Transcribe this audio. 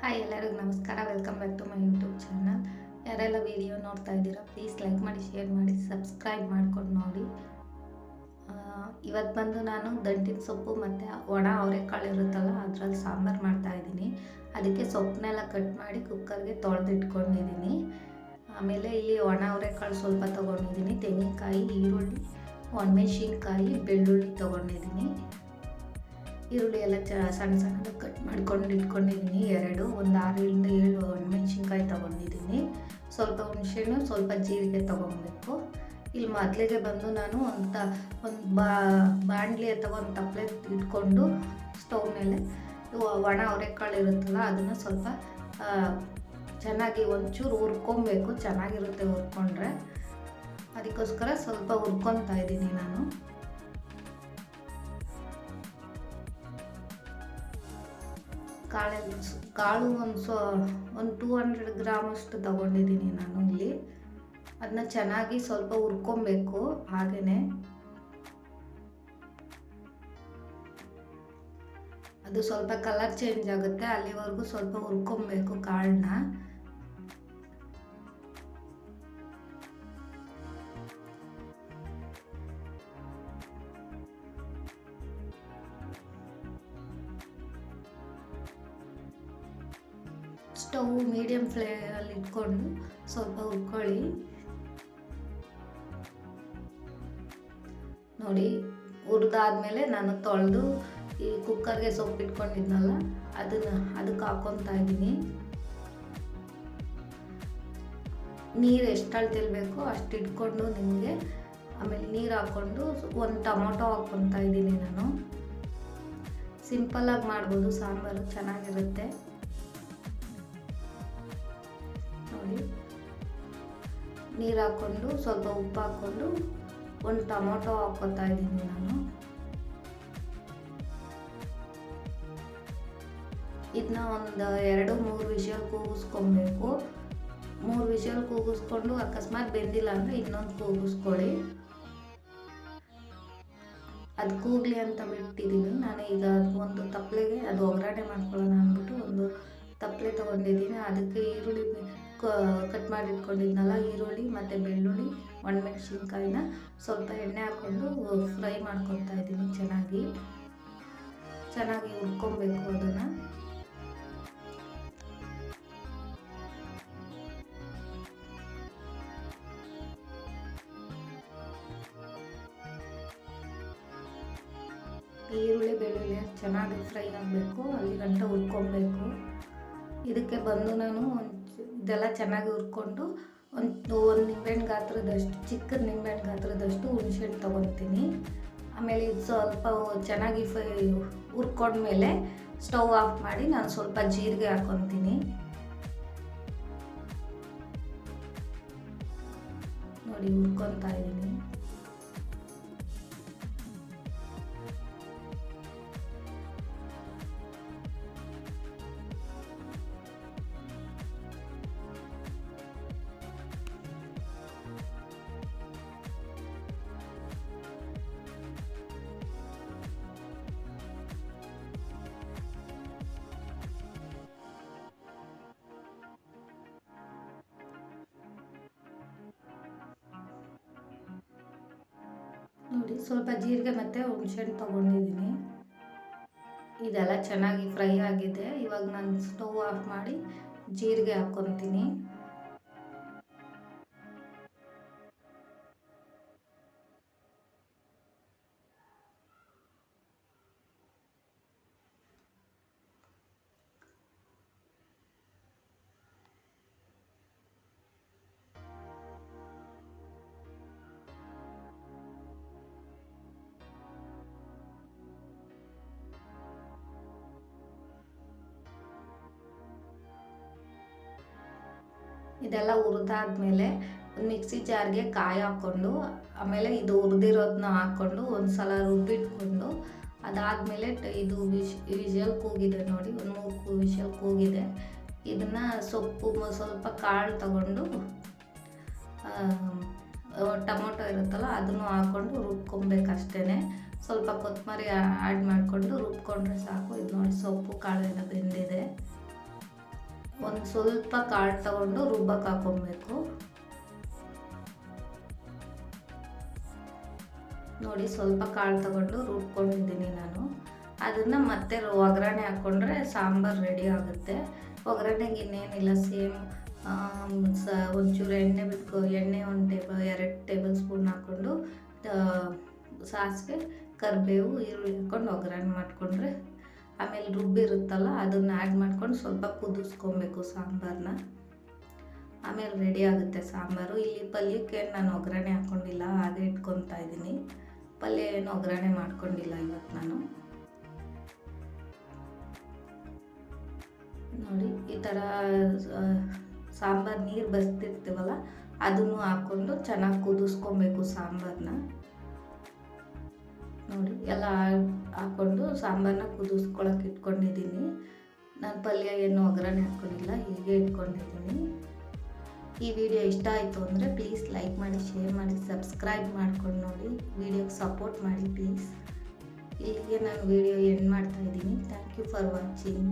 Hi ಎಲ್ಲರಿಗೂ ನಮಸ್ಕಾರ. Welcome back to my YouTube channel ಯಾರೆಲ್ಲ ವಿಡಿಯೋ ನೋಡ್ತಾ ಇದ್ದೀರಾ ಪ್ಲೀಸ್ ಲೈಕ್ ಮಾಡಿ ಶೇರ್ ಮಾಡಿ ಸಬ್ಸ್ಕ್ರೈಬ್ ಮಾಡ್ಕೊಂಡು ನೋಡಿ. ಇವತ್ತು ಬಂದು ನಾನು ದಂಟಿನ ಸೊಪ್ಪು ಮತ್ತು ಒಣ ಅವರೆಕಾಳು ಇರುತ್ತಲ್ಲ, ಅದರಲ್ಲಿ ಸಾಂಬಾರು ಮಾಡ್ತಾ ಇದ್ದೀನಿ. ಅದಕ್ಕೆ ಸೊಪ್ಪನ್ನೆಲ್ಲ ಕಟ್ ಮಾಡಿ ಕುಕ್ಕರ್ಗೆ ತೊಳೆದಿಟ್ಕೊಂಡಿದ್ದೀನಿ. ಆಮೇಲೆ ಇಲ್ಲಿ ಒಣ ಅವರೆಕಾಳು ಸ್ವಲ್ಪ ತೊಗೊಂಡಿದ್ದೀನಿ. ತೆಂಗಿನಕಾಯಿ, ಈರುಳ್ಳಿ, ಒಣಮೆಣಸಿನ್ಕಾಯಿ, ಬೆಳ್ಳುಳ್ಳಿ ತೊಗೊಂಡಿದ್ದೀನಿ. ಈರುಳ್ಳಿ ಎಲ್ಲ ಚ, ಸಣ್ಣ ಸಣ್ಣದು ಕಟ್ ಮಾಡ್ಕೊಂಡು ಇಟ್ಕೊಂಡಿದ್ದೀನಿ. ಎರಡು, ಒಂದು ಆರರಿಂದ ಏಳು ಒಣಮೆಣ್ಸಿನ್ಕಾಯಿ ತೊಗೊಂಡಿದ್ದೀನಿ. ಸ್ವಲ್ಪ ಹುಣಸೆಹಣ್ಣು, ಸ್ವಲ್ಪ ಜೀರಿಗೆ ತೊಗೊಬೇಕು. ಇಲ್ಲಿ ಮೊದಲಿಗೆ ಬಂದು ನಾನು ಒಂದು ತ ಒಂದು ಬಾ, ಬಾಣಲಿ ಅಥವಾ ಒಂದು ತಪ್ಪಲೆ ಇಟ್ಕೊಂಡು ಸ್ಟವ್ ಮೇಲೆ ಒಣ ಅವರೆಕಾಳು ಇರುತ್ತಲ್ಲ, ಅದನ್ನು ಸ್ವಲ್ಪ ಚೆನ್ನಾಗಿ ಒಂಚೂರು ಹುರ್ಕೊಬೇಕು. ಚೆನ್ನಾಗಿರುತ್ತೆ ಹುರ್ಕೊಂಡ್ರೆ. ಅದಕ್ಕೋಸ್ಕರ ಸ್ವಲ್ಪ ಹುರ್ಕೊತಾ ಇದ್ದೀನಿ ನಾನು. ಕಾಳೆ ಕಾಳು ಒಂದು ಸೊ ಒಂದು ಟೂ ಹಂಡ್ರೆಡ್ ಗ್ರಾಮ್ ಅಷ್ಟು ತಗೊಂಡಿದ್ದೀನಿ ನಾನು ಇಲ್ಲಿ. ಅದನ್ನ ಚೆನ್ನಾಗಿ ಸ್ವಲ್ಪ ಹುರ್ಕೊಬೇಕು ಹಾಗೆಯೇ ಅದು ಸ್ವಲ್ಪ ಕಲರ್ ಚೇಂಜ್ ಆಗುತ್ತೆ, ಅಲ್ಲಿವರೆಗೂ ಸ್ವಲ್ಪ ಹುರ್ಕೊಬೇಕು ಕಾಳನ್ನ. ಸ್ಟವ್ ಮೀಡಿಯಂ ಫ್ಲೇಮಲ್ಲಿ ಇಟ್ಕೊಂಡು ಸ್ವಲ್ಪ ಹುರ್ಕೊಳ್ಳಿ. ನೋಡಿ, ಹುರಿದಾದ್ಮೇಲೆ ನಾನು ತೊಳೆದು ಈ ಕುಕ್ಕರ್ಗೆ ಸೊಪ್ಪು ಇಟ್ಕೊಂಡಿದ್ನಲ್ಲ, ಅದನ್ನು ಅದಕ್ಕೆ ಹಾಕೊತಾ ಇದ್ದೀನಿ. ನೀರು ಎಷ್ಟು ಅಳ್ತಿಲ್ಬೇಕು ಅಷ್ಟು ಇಟ್ಕೊಂಡು ನಿಮಗೆ, ಆಮೇಲೆ ನೀರು ಹಾಕ್ಕೊಂಡು ಒಂದು ಟೊಮೊಟೊ ಹಾಕ್ಕೊತಾ ಇದ್ದೀನಿ ನಾನು. ಸಿಂಪಲ್ಲಾಗಿ ಮಾಡ್ಬೋದು, ಸಾಂಬಾರು ಚೆನ್ನಾಗಿರುತ್ತೆ. ನೋಡಿ. ನೀರು ಹಾಕ್ಕೊಂಡು ಸ್ವಲ್ಪ ಉಪ್ಪು ಹಾಕ್ಕೊಂಡು ಒಂದು ಟೊಮೊಟೊ ಹಾಕ್ಕೊತಾ ಇದ್ದೀನಿ ನಾನು. ಇದನ್ನ ಒಂದು ಎರಡು, ಮೂರು ವಿಷಲ್ ಕೂಗಿಸ್ಕೊಬೇಕು. ಮೂರು ವಿಷಲ್ ಕೂಗಿಸ್ಕೊಂಡು ಅಕಸ್ಮಾತ್ ಬೆಂದಿಲ್ಲ ಅಂದರೆ ಇನ್ನೊಂದು ಕೂಗಿಸ್ಕೊಳ್ಳಿ ಅದು ಕೂಗ್ಲಿ ಅಂತ ಬಿಟ್ಟಿದ್ದೀನಿ ನಾನು ಈಗ ಒಂದು ತಪ್ಪಲೆಗೆ ಅದು ಒಗ್ಗರಣೆ ಮಾಡ್ಕೊಳ್ಳೋಣ ಅಂದ್ಬಿಟ್ಟು ಒಂದು ತಪ್ಪಲೆ ತೊಗೊಂಡಿದ್ದೀನಿ. ಅದಕ್ಕೆ ಈರುಳ್ಳಿ ಕಟ್ ಮಾಡಿ ಇಟ್ಕೊಂಡಿದ್ನಲ್ಲ ಈರುಳ್ಳಿ ಮತ್ತು ಬೆಳ್ಳುಳ್ಳಿ, ಒಣಮೆಣ್ಸಿನ್ಕಾಯಿನ ಸ್ವಲ್ಪ ಎಣ್ಣೆ ಹಾಕ್ಕೊಂಡು ಫ್ರೈ ಮಾಡ್ಕೊತಾ ಇದ್ದೀನಿ ಚೆನ್ನಾಗಿ. ಚೆನ್ನಾಗಿ ಹುರ್ಕೊಬೇಕು ಅದನ್ನು. ಈರುಳ್ಳಿ, ಬೆಳ್ಳುಳ್ಳಿ ಚೆನ್ನಾಗಿ ಫ್ರೈ ಆಗಬೇಕು, ಅಲ್ಲಿ ಗಂಟ ಹುರ್ಕೊಬೇಕು. ಇದಕ್ಕೆ ಬಂದು ನಾನು ಇದೆಲ್ಲ ಚೆನ್ನಾಗಿ ಹುರ್ಕೊಂಡು ಒಂದು ಒಂದು ನಿಂಬೆಹಣ್ಣು ಗಾತ್ರದಷ್ಟು ಚಿಕ್ಕ ನಿಂಬೆಹಣ್ಣು ಗಾತ್ರದಷ್ಟು ಹುಣಸೆಹಣ್ಣು ತೊಗೊತೀನಿ. ಆಮೇಲೆ ಇದು ಸ್ವಲ್ಪ ಚೆನ್ನಾಗಿ ಫೈ ಹುರ್ಕೊಂಡ್ಮೇಲೆ ಸ್ಟವ್ ಆಫ್ ಮಾಡಿ ನಾನು ಸ್ವಲ್ಪ ಜೀರಿಗೆ ಹಾಕೊತೀನಿ. ನೋಡಿ ಹುರ್ಕೊತಾ ಇದ್ದೀನಿ. ನೋಡಿ ಸ್ವಲ್ಪ ಜೀರಿಗೆ ಮತ್ತು ಹುಣಸೆಹಣ್ಣು ತೊಗೊಂಡಿದ್ದೀನಿ. ಇದೆಲ್ಲ ಚೆನ್ನಾಗಿ ಫ್ರೈ ಆಗಿದೆ. ಇವಾಗ ನಾನು ಸ್ಟವ್ ಆಫ್ ಮಾಡಿ ಜೀರಿಗೆ ಹಾಕ್ಕೊತೀನಿ ಇದೆಲ್ಲ ಹುರಿದಾದ್ಮೇಲೆ ಮಿಕ್ಸಿ ಜಾರ್ಗೆ ಕಾಯಿ ಹಾಕ್ಕೊಂಡು, ಆಮೇಲೆ ಇದು ಹುರಿದಿರೋದನ್ನ ಹಾಕ್ಕೊಂಡು ಒಂದು ಸಲ ರುಬ್ಬಿಟ್ಕೊಂಡು, ಅದಾದಮೇಲೆ ಇದು ವಿಶ್, ವಿಷಲ್ ಕೂಗಿದೆ ನೋಡಿ, ಒಂದು ಮೂರು ವಿಷಲ್ ಕೂಗಿದೆ. ಇದನ್ನು ಸೊಪ್ಪು ಸ್ವಲ್ಪ ಕಾಳು ತಗೊಂಡು ಟೊಮೊಟೊ ಇರುತ್ತಲ್ಲ ಅದನ್ನು ಹಾಕ್ಕೊಂಡು ರುಬ್ಕೊಬೇಕಷ್ಟೇ ಸ್ವಲ್ಪ ಕೊತ್ತಂಬರಿ ಆ್ಯಡ್ ಮಾಡಿಕೊಂಡು ರುಬ್ಕೊಂಡ್ರೆ ಸಾಕು. ಇದು ನೋಡಿ ಸೊಪ್ಪು ಕಾಳು ಎಲ್ಲ ಬೆಂದಿದೆ. ಒಂದು ಸ್ವಲ್ಪ ಕಾಳು ತಗೊಂಡು ರುಬ್ಬಕ್ಕೆ ಹಾಕೊಬೇಕು. ನೋಡಿ, ಸ್ವಲ್ಪ ಕಾಳು ತಗೊಂಡು ರುಬ್ಕೊಂಡಿದ್ದೀನಿ ನಾನು. ಅದನ್ನು ಮತ್ತೆ ಒಗ್ಗರಣೆ ಹಾಕ್ಕೊಂಡ್ರೆ ಸಾಂಬಾರು ರೆಡಿ ಆಗುತ್ತೆ. ಒಗ್ಗರಣೆಗೆ ಇನ್ನೇನಿಲ್ಲ ಸೇಮ್ ಸ, ಒಂಚೂರು ಎಣ್ಣೆ ಬಿಟ್ಕೊ ಎಣ್ಣೆ ಒಂದು ಟೇಬಲ್ ಎರಡು ಟೇಬಲ್ ಸ್ಪೂನ್ ಹಾಕ್ಕೊಂಡು ಸಾಸಿವೆ, ಕರಿಬೇವು, ಈರುಳ್ಳಿ ಹಾಕ್ಕೊಂಡು ಒಗ್ಗರಣೆ ಮಾಡಿಕೊಂಡ್ರೆ ಆಮೇಲೆ ರುಬ್ಬಿರುತ್ತಲ್ಲ ಅದನ್ನು ಆ್ಯಡ್ ಮಾಡ್ಕೊಂಡು ಸ್ವಲ್ಪ ಕುದಿಸ್ಕೊಬೇಕು ಸಾಂಬಾರನ್ನ ಆಮೇಲೆ ರೆಡಿ ಆಗುತ್ತೆ ಸಾಂಬಾರು. ಇಲ್ಲಿ ಪಲ್ಯಕ್ಕೆ ನಾನು ಒಗ್ಗರಣೆ ಹಾಕ್ಕೊಂಡಿಲ್ಲ ಹಾಗೆ ಇಟ್ಕೊತಾ ಇದ್ದೀನಿ. ಪಲ್ಯ ಏನು ಒಗ್ಗರಣೆ ಮಾಡ್ಕೊಂಡಿಲ್ಲ ಇವತ್ತು ನಾನು. ನೋಡಿ, ಈ ಥರ ಸಾಂಬಾರು ನೀರು ಬಸ್ತಿರ್ತೀವಲ್ಲ ಅದನ್ನು ಹಾಕ್ಕೊಂಡು ಚೆನ್ನಾಗಿ ಕುದಿಸ್ಕೊಬೇಕು ಸಾಂಬಾರನ್ನ ನೋಡಿ, ಎಲ್ಲ ಹಾಕ್ಕೊಂಡು ಸಾಂಬಾರನ್ನ ಕುದಿಸ್ಕೊಳಕ್ಕೆ ಇಟ್ಕೊಂಡಿದ್ದೀನಿ. ನಾನು ಪಲ್ಯ ಏನು ಒಗ್ಗರಣೆ ಹಾಕ್ಕೊಂಡಿಲ್ಲ ಹೀಗೆ ಇಟ್ಕೊಂಡಿದ್ದೀನಿ. ಈ ವಿಡಿಯೋ ಇಷ್ಟ ಆಯಿತು ಅಂದರೆ ಪ್ಲೀಸ್ ಲೈಕ್ ಮಾಡಿ ಶೇರ್ ಮಾಡಿ ಸಬ್ಸ್ಕ್ರೈಬ್ ಮಾಡ್ಕೊಂಡು ನೋಡಿ. ವಿಡಿಯೋಗೆ ಸಪೋರ್ಟ್ ಮಾಡಿ ಪ್ಲೀಸ್ ಇಲ್ಲಿಗೆ ನಾನು ವಿಡಿಯೋ ಎಂಡ್ ಮಾಡ್ತಾ ಇದ್ದೀನಿ. Thank you for watching